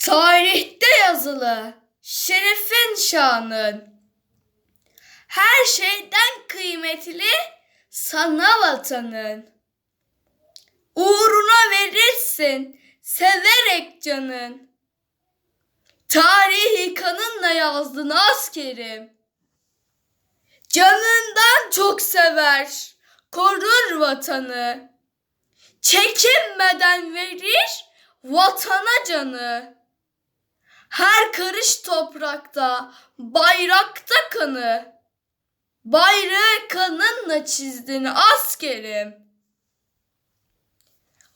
Tarihte yazılı şerefin şanın her şeyden kıymetli sana vatanın. Uğruna verirsin severek canın. Tarihi kanınla yazdın askerim. Canından çok sever, korur vatanı. Çekinmeden verir vatana canı. Her karış toprakta, bayrakta kanı. Bayrağı kanınla çizdin askerim.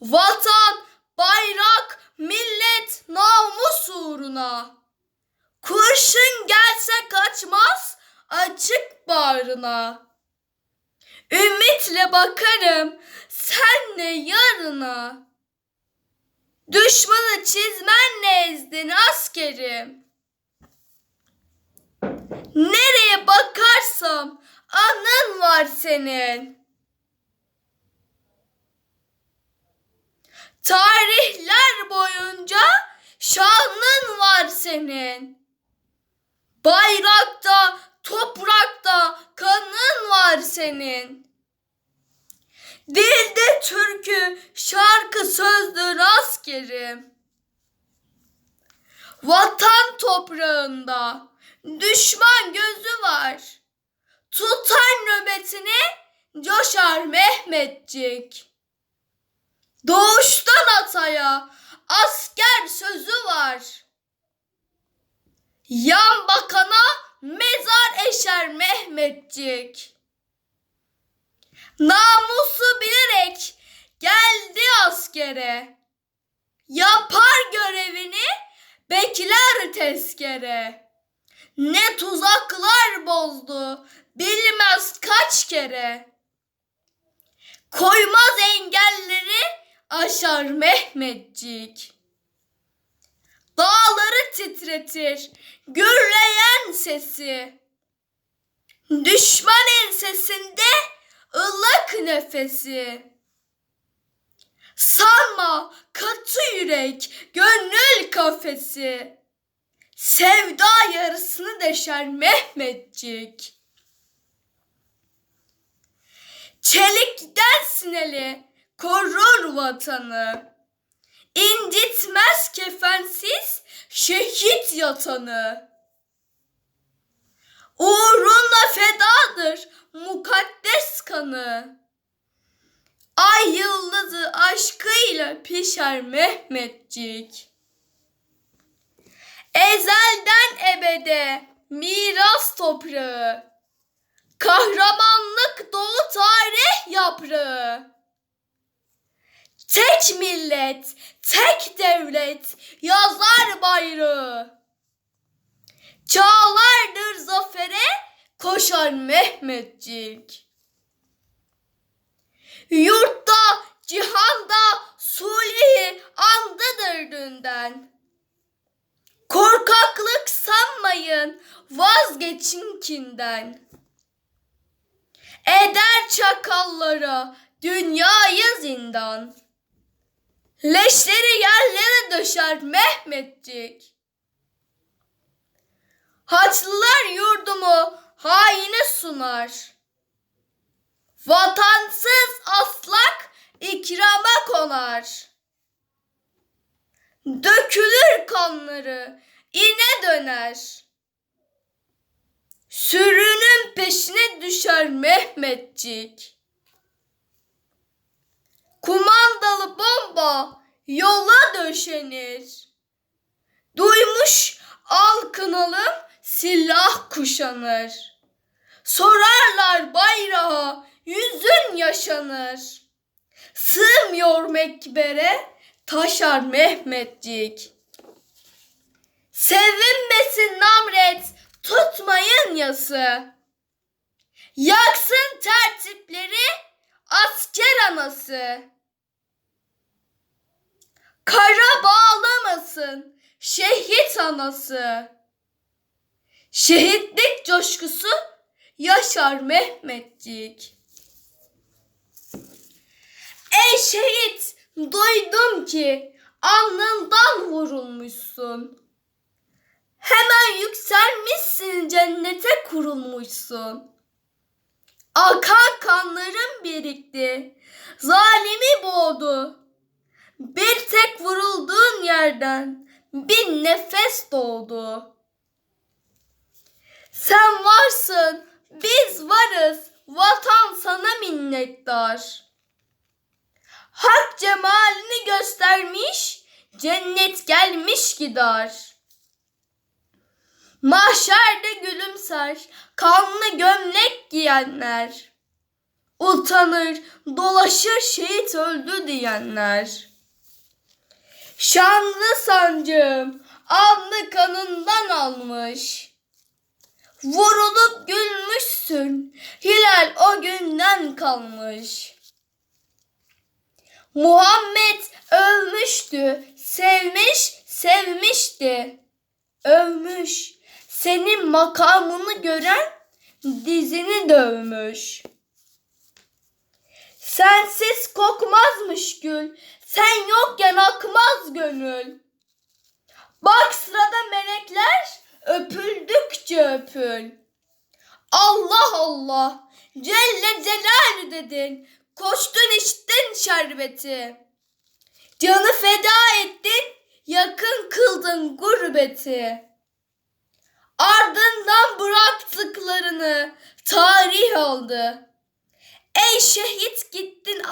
Vatan, bayrak, millet, namus uğruna. Kurşun gelse kaçmaz açık bağrına. Ümitle bakarım senle yarına. Düşmanı çizmenle ezdin askerim. Nereye bakarsam anın var senin. Tarihler boyunca şanın var senin. Bayrakta, toprakta kanın var senin. Dilde türkü, şarkı sözdür askerim. Vatan toprağında düşman gözü var. Tutar nöbetini coşar Mehmetcik. Doğuştan ataya asker sözü var. Yan bakana mezar eşer Mehmetcik. Namusu bilerek geldi askere. Yapar görevini bekler tezkere. Ne tuzaklar bozdu bilmez kaç kere. Koymaz engelleri aşar Mehmetcik. Dağları titretir gürleyen sesi. Düşman ensesinde ılık nefesi. Sanma katı yürek gönül kafesi. Sevda yarısını deşer Mehmetcik. Çelikten sineli korur vatanı. İncitmez kefensiz şehit yatanı. Uğruna fedadır mukaddes kanı. Ay yıldızı aşkıyla pişer Mehmetcik. Ezelden ebede miras toprağı. Kahramanlık dolu tarih yaprağı. Tek millet, tek devlet yazar bayrağı. Çağlardır zafere koşar Mehmetcik. Yurtta, cihanda sulhi andıdır dünden. Korkaklık sanmayın, vazgeçin kinden. Eder çakallara dünyayı zindan. Leşleri yerlere döşer Mehmetcik. Haçlılar yurdumu haine sunar. Vatansız aslak ikrama konar. Dökülür kanları, ine döner. Sürünün peşine düşer Mehmetcik. Kumandalı bomba yola döşenir. Duymuş alkınalım silah kuşanır. Sorarlar bayrağa yüzün yaşanır. Sığmıyor mekbere taşar Mehmetcik. Sevinmesin namret tutmayın yası. Yaksın tertipleri asker anası. Kara bağlamasın şehit anası. Şehitlik coşkusu yaşar Mehmetcik. Ey şehit duydum ki alnından vurulmuşsun. Hemen yükselmişsin cennete kurulmuşsun. Akan kanların birikti. Zalimi boğdu. Bir tek vurulduğun yerden bir nefes doğdu. Sen varsın, biz varız. Vatan sana minnettar. Hak cemalini göstermiş, cennet gelmiş gidar. Mahşerde gülümser, kanlı gömlek giyenler. Utanır, dolaşır şehit öldü diyenler. Şanlı sancım, alnı kanından almış. Vurulup gülmüşsün, hilal o günden kalmış. Muhammed ölmüştü, sevmiş, sevmişti. Övmüş, senin makamını gören dizini dövmüş. Sensiz kokmazmış gül, sen yokken akmaz gönül. Öpül. Allah Allah, Celle Celal dedin, koştun içtin şerbeti. Canı feda ettin, yakın kıldın gurbeti. Ardından bıraktıklarını tarih oldu. Ey şehit gittin